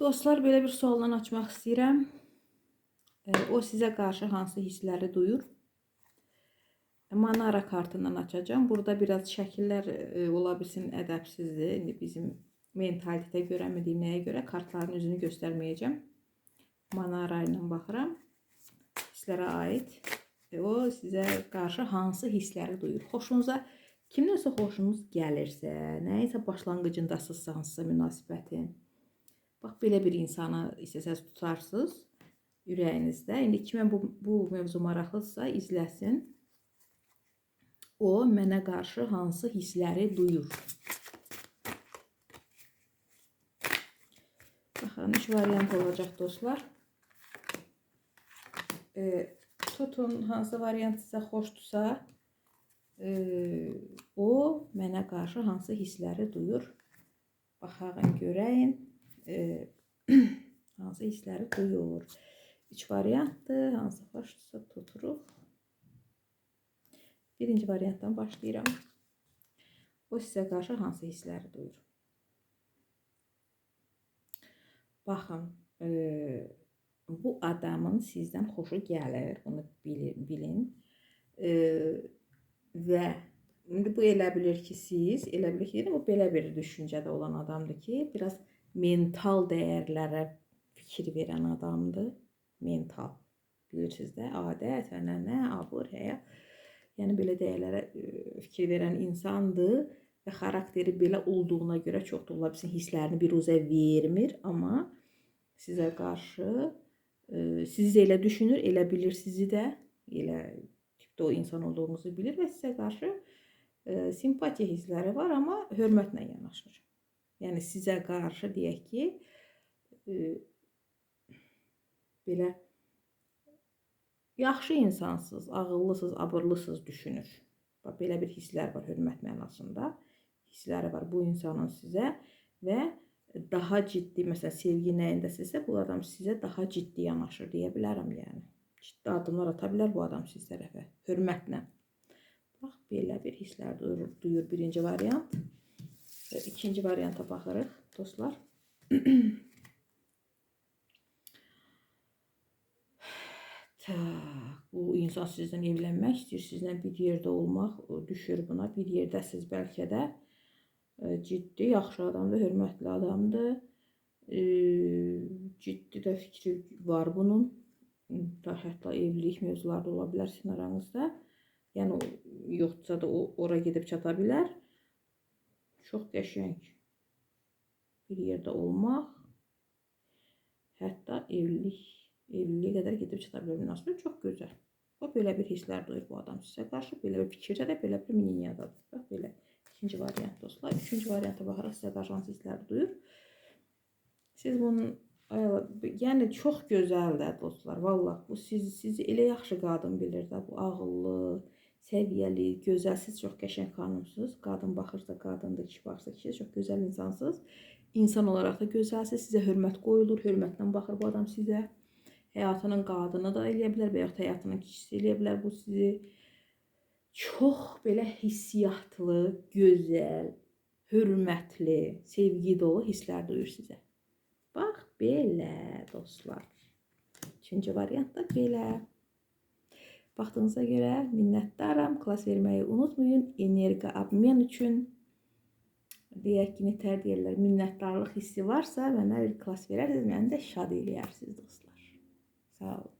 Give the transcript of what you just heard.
Dostlar, belə bir sualla açmaq istəyirəm. O sizə qarşı hansı hissləri duyur? Manara kartından açacağım. Burada biraz şəkillər e, ola bilsin ədəbsizdir. İndi bizim mentalitə görə mi deyim, nəyə görə kartların üzünü göstərməyəcəm. Manara ilə baxıram. Hisslərə aid. E, O sizə qarşı hansı hissləri duyur? Xoşunuza kimdənsə xoşunuz gəlirsə, nəyisə başlanğıcındasınızsa hansısa münasibətin. Bax belə bir insanı istəsəz tutarsınız ürəyinizdə. İndi kimə bu, bu mövzu maraqlıdırsa izləsin. O mənə qarşı hansı hissləri duyur? Baxın, üç variant olacaq dostlar. E, tutun hansı variant sizə xoşdursa, e, o mənə qarşı hansı hissləri duyur? Baxağın görəyin. E, hansı hissləri duyur? Üç variantdır. Hansı xoşdursa tuturuq. Birinci variantdan başlayıram. O sizə qarşı hansı hissləri duyur? Baxın, e, bu adamın sizdən xoşu gəlir, bunu bilin. bilin. E, və indi bu elə bilir ki, siz, elə bilir ki, bu belə bir düşüncədə olan adamdır ki, biraz mental dəyərlərə fikir verən adamdır. Mental. Bilirsiniz də, adət, ənənə, abır, həyat. Yəni belə dəyərlərə e, fikir verən insandır və xarakteri belə olduğuna görə çox da ola bilsin hisslərini biruzə vermir, amma sizə qarşı e, sizi də elə düşünür, elə bilir sizi də, elə tipdə o insan olduğunuzu bilir və sizə qarşı e, simpatiya hissləri var, amma hörmətlə yanaşır. Yəni sizə qarşı deyək ki, e, belə yaxşı insansınız, ağıllısınız, abırlısınız düşünür. Bax belə bir hisslər var hörmət mənasında. Hissləri var bu insanın sizə və daha ciddi, məsələn, sevgi nəyindəsinizsə, bu adam sizə daha ciddi yanaşır deyə bilərəm, yəni. Ciddi addımlar ata bilər bu adam siz tərəfə, hörmətlə. Bax belə bir hisslər duyur, duyur birinci variant. Və ikinci varianta baxırıq, dostlar. Tak, bu insan sizdən evlənmək istəyir, sizlə bir yerdə olmaq düşür buna. Bir yerdəsiz bəlkə də e, ciddi, yaxşı adamdır, hörmətli adamdır. E, ciddi də fikri var bunun. Da hətta evlilik mövzuları da ola bilər sizin aranızda. Da o ora gedib çata. Çox qəşəng bir yerdə olmaq. Hətta evlilik evliliyə qədər gedib çata bilər münasibət çox gözəl. O belə bir hisslər duyur bu adam sizə qarşı, belə bir fikirdə də, belə bir niyadadır. Bax belə ikinci variant dostlar. Üçüncü varianta baxaraq sizə qarşı hansı hisslər duyur. Siz bunun yəni çox gözəldir dostlar. Vallah bu siz sizi elə yaxşı qadın bilir də bu ağıllı, səviyyəli, gözəl, siz çox qəşəng xanımsınız. Qadın baxırsa qadındır, kişi baxırsa kişi, çox gözəl insansınız. İnsan olaraq da gözəlsiniz. Sizə hörmət qoyulur, hörmətlə baxır bu adam sizə həyatının qadını da eləyə bilər və yaxud həyatının kişisi eləyə bilər bu sizi. Çox belə hissiyatlı, gözəl, hörmətli, sevgi dolu hisslər duyur sizə. Bax belə dostlar. Üçüncü variant da belə. Baxdığınıza görə minnətdaram. Klass verməyi unutmayın. Enerji obmen üçün deyək ki, nətər deyirlər, minnətdarlıq hissi varsa mənə bir klass verərsiniz, məni də şad eləyərsiniz dostlar. Sağ olun.